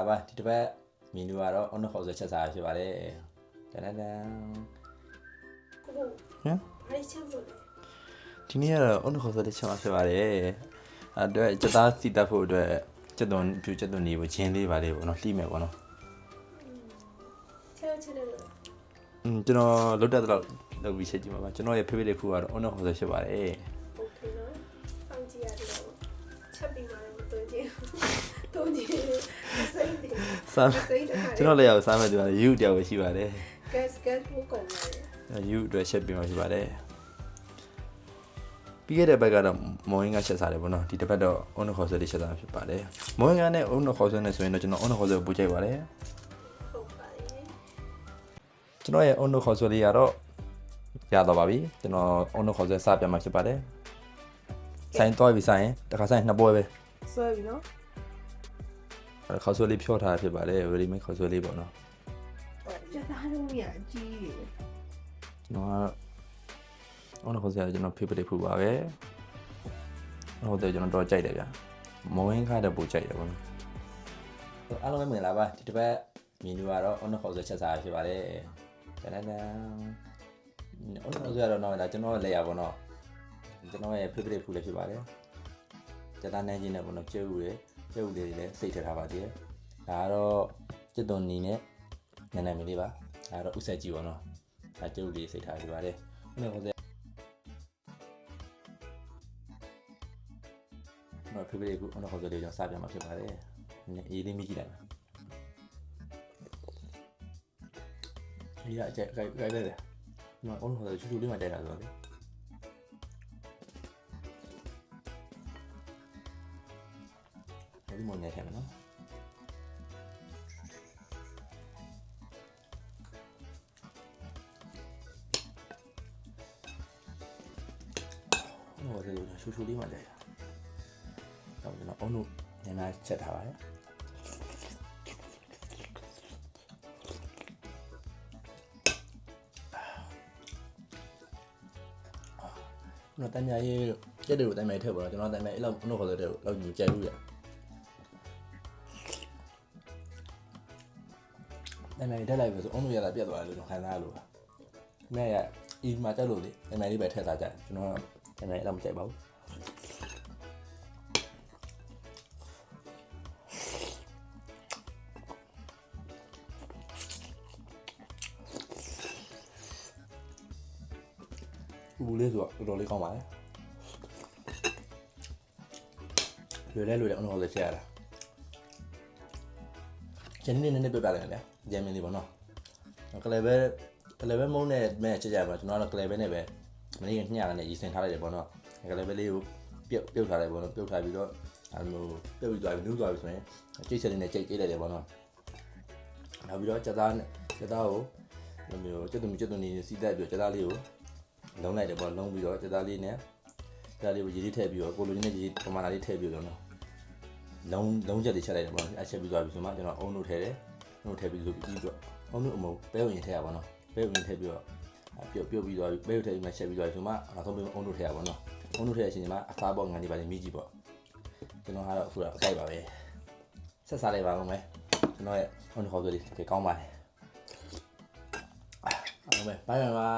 လာပါဒီတစ်ပတ်မီနူကတော့ on the house ချက်စားဖြစ်ပါတယ်တန်တန်ကိုဟမ်ဘာလေးချက်ဖို့လဲဒီနေ့ကတော့ on the house ချက်မှာဖြစ်ပါတယ်အတွက်စက်သားစီတက်ဖို့အတွက်စက်သွန်ပြူစက်သွန်နေကိုချင်းလေးပါလေးပေါ့နော်လှိမယ်ပေါ့နော်ချက်ချက်လေးอืมကျွန်တော်လုတ်တက်တော့လုပ်ပြီးချက်ကြည့်မှာပါကျွန်တော်ရဲ့ favorite ခုကတော့ on the house ဖြစ်ပါတယ်ချက်ပြီးမှလည်းမသွင်းခြင်းသွင်းခြင်း စိတ်တယ်စားစိတ်တခါကျွန်တော်လည်းရောက်စားမယ်သူကယူတယောက်ပဲရှိပါတယ် gas gas ဘူးကုန်တယ်ယူအတွက်ချက်ပြီးမှရှိပါတယ်ပြီးခဲ့တဲ့ဘက်ကတော့မော်ရင်းကချက်စားတယ်ပေါ့နော်ဒီတစ်ပတ်တော့အုံနှခေါ်ဆွဲလေးချက်စားဖြစ်ပါတယ်မော်ရင်းကနဲ့အုံနှခေါ်ဆွဲနဲ့ဆိုရင်တော့ကျွန်တော်အုံနှခေါ်ဆွဲကိုပူကြိုက်ပါတယ်ဟုတ်ပါတယ်ကျွန်တော်ရဲ့အုံနှခေါ်ဆွဲလေးကတော့ရတော့ပါပြီကျွန်တော်အုံနှခေါ်ဆွဲစပြမှာဖြစ်ပါတယ်ဆိုင်တော့ပြီဆိုင်တခါဆိုင်နှစ်ပွဲပဲဆွဲပြီနော် အဲ့ခေါ်ဆွဲလေးဖြောထားတာဖြစ်ပါတယ် ready made ခေါ်ဆွဲလေးပေါ့နော်ရသားလုံးရအကြီးတယ်ကျွန်တော်ကအုံနှခေါ်ဆွဲကကျွန်တော် favorite ဖူပါပဲဟုတ်တယ်ကျွန်တော်တော့ကြိုက်တယ်ဗျာမော်ရင်းခါတဲ့ပူကြိုက်တယ်ပေါ့နော်အားလုံးပဲမင်္ဂလာပါဒီတစ်ပတ်မီနူကတော့အုံနှခေါ်ဆွဲချက်စားဖြစ်ပါတယ်တန်တန်တန်အုံနှခေါ်ဆွဲကတော့တော့ဒါကျွန်တော်လက်ရပါတော့ကျွန်တော်ရဲ့ favorite ဖူလည်းဖြစ်ပါတယ် ကျက်သားနှမ်းချင်းနဲ့ပေါ့နော်ကျဲဥတွေကျဲဥလေးတွေလည်းစိတ်ထထားပါသေးတယ်ဒါကတော့ကျက်သွန်နီနဲ့နန်းနန်းမီလေးပါဒါကတော့ဥဆက်ကြည့်ပေါ့နော်ဒါကျဲဥလေးစိတ်ထားပြပါတယ်ဟုတ်တယ်ဟုတ်တယ်နော်ဖေဖေလေးကတော့ဟောဆိုလေးကျွန်တော်စပြမှာဖြစ်ပါတယ်နည်းအေးလေးမိကြည့်လိုက်ပါဒီကအကြိုက်ကြိုက်ကြိုက်တယ်နော်အုံးဟောဆိုချူချူလေးမှတိုက်တာဆိုတော့ လေဒီမနေထဲမှာနော်ဟိုဒါဆူဆူလေးမှလည်းတော့ကျွန်တော်အုံးတို့နည်းနည်းချက်ထားပါတယ်နော်တမ်းမြရေးကျက်တွေကိုတမ်းမြထည့်ပါတော့ကျွန်တော်တမ်းမြအဲ့လောက်အုံးတို့ခေါ်တဲ့လောက်ယူကြိုက်လို့ရ နာမည်ထည့်လိုက်ပြီဆိုအုံးလို့ရတာပြတ်သွားတယ်လို့ကျွန်တော်ခံစားရလို့ပါ။မဲရအီမှာတက်လို့လေနာမည်လေးပဲထည့်ထားကြတယ်ကျွန်တော်နာမည်တော့မကြိုက်ပါဘူး။ဘူးလေးဆိုတော့တော်တော်လေးကောင်းပါလေ။လွယ်လဲလွယ်တယ်အုံးလို့ဆက်ရတာ။ကျန်နေနေနေပြပြလိုက်တယ်။ ဂျမ်မင်းလေးပေါ့နော်။ကလေးပဲကလေးပဲမုန်းနဲ့မဲ့ချက်ကြပါကျွန်တော်ကတော့ကလေးပဲနဲ့ပဲမနေ့ကညကနေရီစင်ထားလိုက်တယ်ပေါ့နော်။ကလေးပဲလေးကိုပြုတ်ပြုတ်ထားလိုက်ပေါ့နော်ပြုတ်ထားပြီးတော့အဲလိုပြုတ်ပြီးသွားပြီးနူးသွားပြီးဆိုရင်ကြိတ်ချက်လေးနဲ့ကြိတ်ကြိတ်လိုက်တယ်ပေါ့နော်။နောက်ပြီးတော့ချက်သားနဲ့ချက်သားကိုလိုမျိုးချက်သူချက်သူနေစီးတက်ပြီးချက်သားလေးကိုလုံးလိုက်တယ်ပေါ့လုံးပြီးတော့ချက်သားလေးနဲ့ချက်သားလေးကိုရေလေးထည့်ပြီးတော့ကိုလိုလေးနဲ့ရေပမာဏလေးထည့်ပြီးတော့နော်လုံးလုံးချက်တွေချက်လိုက်တယ်ပေါ့နော်အချက်ပြီးသွားပြီဆိုမှကျွန်တော်အုံတို့ထဲတယ် အုံတို့ထဲပြီးဆိုပြီးတော့အုံတို့အမုံပဲဝင်ထဲရပါတော့ပဲဝင်ထဲပြီးတော့ပြုတ်ပြုတ်ပြီးသွားပြီပဲထဲပြီးမှချက်ပြီးသွားပြီဆိုမှနောက်ဆုံးပြီးအုံတို့ထဲရပါတော့အုံတို့ထဲရချင်းဒီမှာအခါပေါ့ငံဒီပါလေမိကြီးပေါ့ကျွန်တော်ကတော့အခုတော့အကြိုက်ပါပဲဆက်စားလိုက်ပါဦးမယ်ကျွန်တော်ရဲ့အုံတို့ခေါ်ဆိုလေးတကယ်ကောင်းပါတယ်အားလုံးပဲဘိုင်ဘိုင်ပါ